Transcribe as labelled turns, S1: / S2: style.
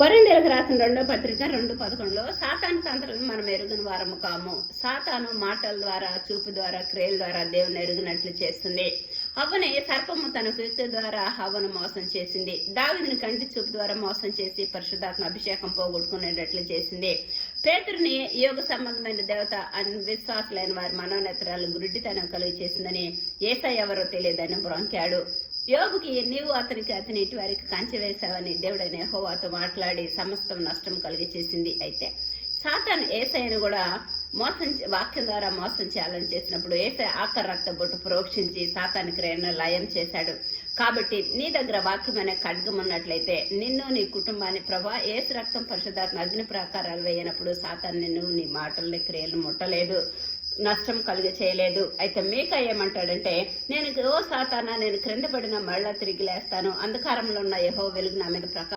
S1: కొరిందేలకు రాసిన రెండో పత్రిక రెండు పదకొండులో సాతాను తంత్రాలను మనం ఎరుగుని వారము కాము. సాతాను మాటల ద్వారా చూపు ద్వారా క్రియల ద్వారా దేవుని ఎరుగునట్లు చేస్తుంది. హవ్వని సర్పము తన కీర్తి ద్వారా హవ్వను మోసం చేసింది. దావిని కంటి చూపు ద్వారా మోసం చేసి పరిశుద్ధాత్మ అభిషేకం పోగొట్టుకునేటట్లు చేసింది. పేతుడిని యోగ సంబంధమైన దేవత అని విశ్వాసులైన వారి మనోనేత్రాలు గురుడితనం కలుగు చేసిందని ఏసై ఎవరో తెలియదని బ్రొంకాడు. యోగుకి నీవు అతనికి అతని ఇటు వారికి కంచె వేశావని దేవుడైన యెహోవాతో మాట్లాడి సమస్తం నష్టం కలిగి చేసింది అయితే. సాతాన్ ఏసైను కూడా మోసం వాక్యం ద్వారా మోసం చేయాలని చేసినప్పుడు ఏసై ఆఖరి రక్త బొట్టు ప్రోక్షించి సాతాని క్రియను లయం చేశాడు. కాబట్టి నీ దగ్గర వాక్యం అనే ఖడ్గం ఉన్నట్లయితే నిన్ను నీ కుటుంబాన్ని ప్రభా ఏసు రక్తం పరిశుధాత్మ అగ్ని ప్రాకారాలు వేయనప్పుడు సాతాన్ నిన్ను నీ మాటల్ని క్రియలు ముట్టలేదు. నష్టం కలుగ చేయలేదు. అయితే మీక ఏమంటాడంటే నేను ఓ సాతానా నేను క్రింద పడిన మళ్ళా తిరిగి లేస్తాను. అంధకారంలో ఉన్న యహో వెలుగు నా మీద ప్రకారం